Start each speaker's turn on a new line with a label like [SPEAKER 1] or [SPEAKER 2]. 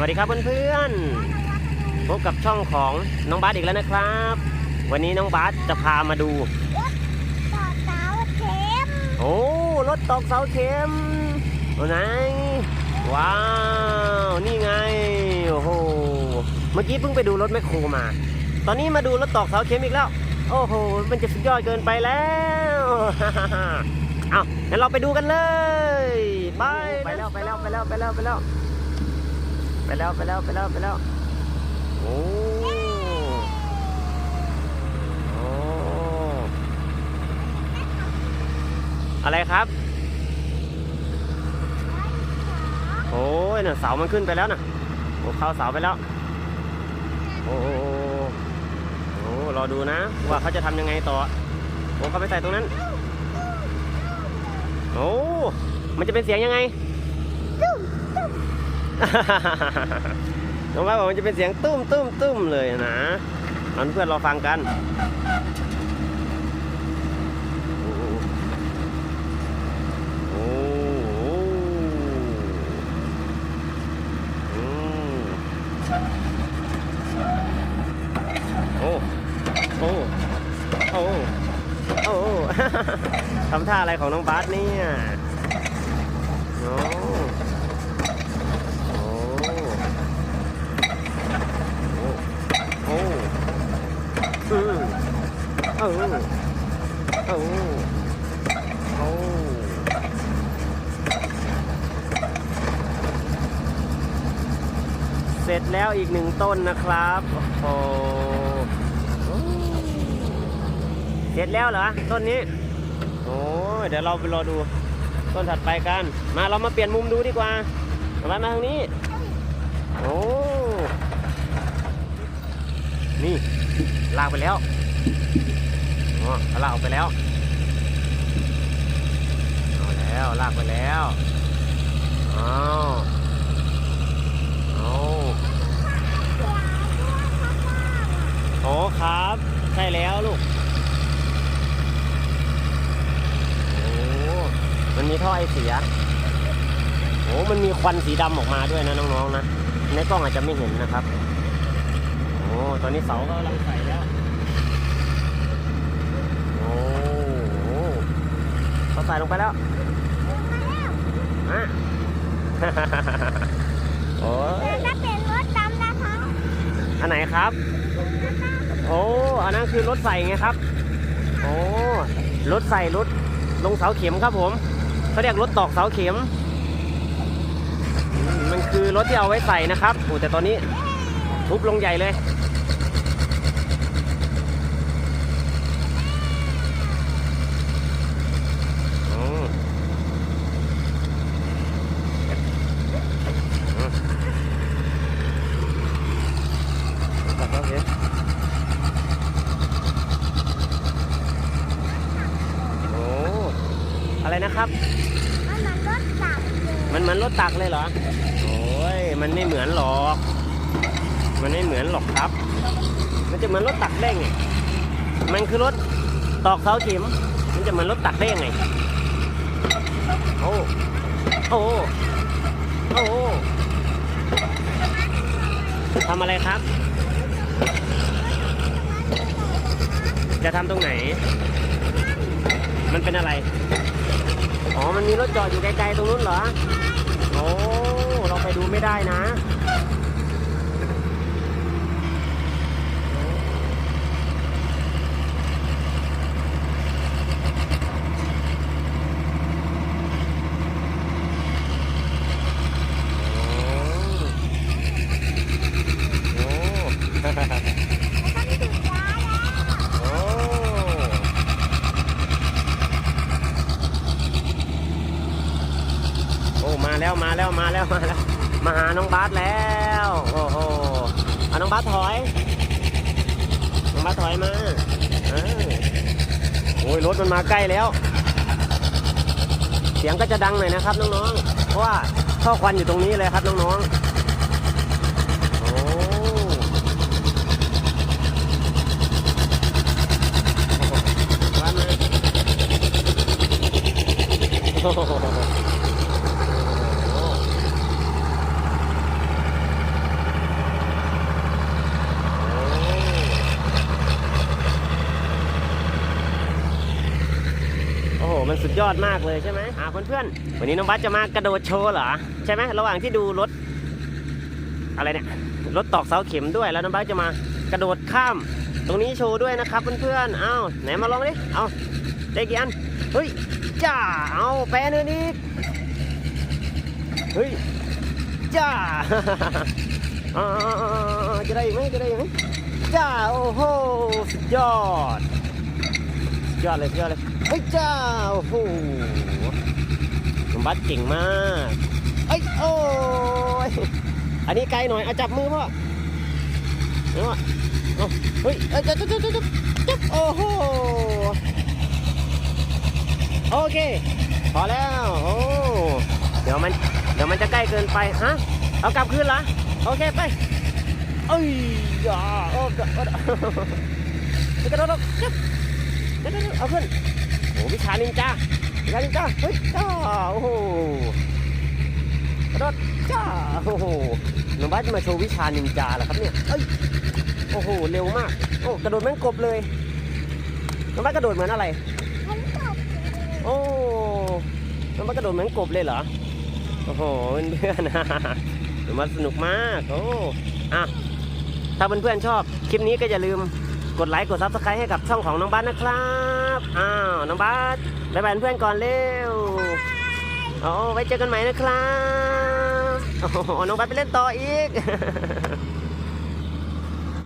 [SPEAKER 1] วัสดีครับเพื่อนๆพบกับช่องของน้องบาสอีกแล้วนะครับ วันนี้น้องบาสจะพามาดู
[SPEAKER 2] ต่อเสาเข็ม
[SPEAKER 1] โอ้รถตอกเสาเข็มโอ้ไหนว้าวนี่ไงโอ้โหเมื่อกี้เพิ่งไปดูรถแมคโครมา ตอนนี้มาดูรถตอกเสาเข็มอีกแล้ว โอ้โหมันจะสุดยอดเกินไปแล้วเอางั้นเราไปดูกันเลยไปไปแล้วไปแล้วไปแล้วไปแล้วไปแล้ว ไปแล้วไปแล้วไปแล้วไปแล้ว โอ้โอ้อะไรครับ โอ้ยน่ะเสามันขึ้นไปแล้วน่ะโอ้เข้าเสาไปแล้ว โอ้โอ้โอ้โอ้รอดูนะ ว่าเขาจะทำยังไงต่อโอ้เขาไปใส่ตรงนั้น โอ้มันจะเป็นเสียงยังไง น้องว่าบอกมันจะเป็นเสียงตุ้มตุ้มตุ้มเลยนะเอาเพื่อนเรอฟังกันโอ้โหโอ้โอ้โอ้โอ้ทำท่าอะไรของน้องบาสเนี่ยโอ้ โอ้อืมโอ้โอ้โอ้เส ร็จแล้วอีกหนึ่งต้นนะครับโอ้โหเสร็จแล้วเหรอต้นนี้ โอ้เดี๋ยวเราไปรอดูต้นถัดไปกัน มาเรามาเปลี่ยนมุมดูดีกว่าเอาไว้มาทางนี้ โอ้ นี่ลากไปแล้วอ๋อลากออกไปแล้วเอาแล้วลากไปแล้วเอาเอา โอ้ครับ ใช่แล้วลูก โอ้มันมีท่อไอเสีย โอ้มันมีควันสีดำออกมาด้วยนะน้องๆนะ ในกล้องอาจจะไม่เห็นนะครับ โอ้ตอนนี้เสาก็กำลังใส่แล้ว โอ้โหเขาใส่ลงไปแล้วอะโอ้ย
[SPEAKER 2] ถ้าเป็นรถดำนะคะ
[SPEAKER 1] อันไหนครับ โอ้อันนั้นคือรถใส่ไงครับ โอ้รถใส่รถลงเสาเข็มครับผมเขาเรียกรถตอกเสาเข็มมมันคือรถที่เอาไว้ใส่นะครับโอ้แต่ตอนนี้ทุบลงใหญ่เลย อืมอืมกลับแล้วเห็นโอ้อะไร นะครับ
[SPEAKER 2] มันเหมือนรถตักเลย
[SPEAKER 1] มันเหมือนรถตักเลยเหรอ โอ้ย มันไม่เหมือนหรอก มันไม่เหมือนหรอกครับ มันจะเหมือนรถตักได้ไง มันคือรถตอกเสาเข็มมันจะเหมือนรถตักได้ยังไง โอ้ โอ้ โอ้ทำอะไรครับ จะทำตรงไหน มันเป็นอะไร อ๋อ มันมีรถจอดอยู่ไกลๆตรงนู้นเหรอ โอ้ เราไปดูไม่ได้นะ โอ้ โอ้
[SPEAKER 2] มันถึงยาแล้ว
[SPEAKER 1] โอ้โอ้ มา แล้วมาแล้วมาแล้วมาแล้วมาหาน้องบาสแล้วโอ้โหเอาน้องบาสถอยน้องบาสถอยมาเออโอ้ยรถมันมาใกล้แล้ว เสียงก็จะดังหน่อยนะครับน้องๆเพราะว่าท่อควันอยู่ตรงนี้เลยครับน้องๆโอ้ว่ามาโอ้โห มันสุดยอดมากเลยใช่ไหมอ่าเพื่อนๆวันนี้น้องบัสจะมากระโดดโชว์เหรอใช่ไหมระหว่างที่ดูรถ อะไรเนี่ยรถตอกเสาเข็มด้วยแล้วน้องบัสจะมากระโดดข้าม ตรงนี้โชว์ด้วยนะครับเพื่อนๆอ้าวไหนมาลองดิเอาได้กี่อันเฮ้ยจ้าเอาแปะเนื้อนี้เฮ้ยจ้าจะได้ไหมจะได้ไหมจ้าโอ้โหสุดยอดสุดยอดเลยสุดยอดเลย เฮ้ยจ้าโอ้โหน้องบัสเก่งมากเอ้ยโอ้ยอันนี้ไกลหน่อยเอาจับมือพ่อเอาพ่อเอาเฮ้ยเอ้ยจับจับจับจับจับโอ้โหโอเค พอแล้วโอ้เดี๋ยวมันเดี๋ยวมันจะใกล้เกินไปฮะเอากลับคืนละโอเคไปเอ้ยอย่าโอ้กระโดดกระโดดจับเดี๋ยวเดี๋ยวเอาขึ้น อ้วิชานินจาวิชานินจาเฮ้ยจ้าโอ้โหกระโดดจ้าโอ้โหน้องบัสจะมาโชว์วิชานินจาเหรอครับเนี่ยเอ้ยโอ้โหเร็วมาก โอ้กระโดดเหมือนกบเลยน้องบัสกระโดดเหมือนอะไร
[SPEAKER 2] ฉันตก
[SPEAKER 1] โอ้น้องบัสกระโดดเหมือนกบเลยเหรอโอ้โหเพื่อนๆถือว่าสนุกมากโอ้อะถ้าเพื่อนๆชอบคลิปนี้ก็อย่าลืมกดไลค์กดซับสไครต์ให้กับช่องของน้องบัสนะครับ อ้าว น้องบัสบายบายเพื่อนก่อนเร็วโอ้ไว้เจอกันใหม่นะครับ โอ้โหน้องบัสไปเล่นต่ออีก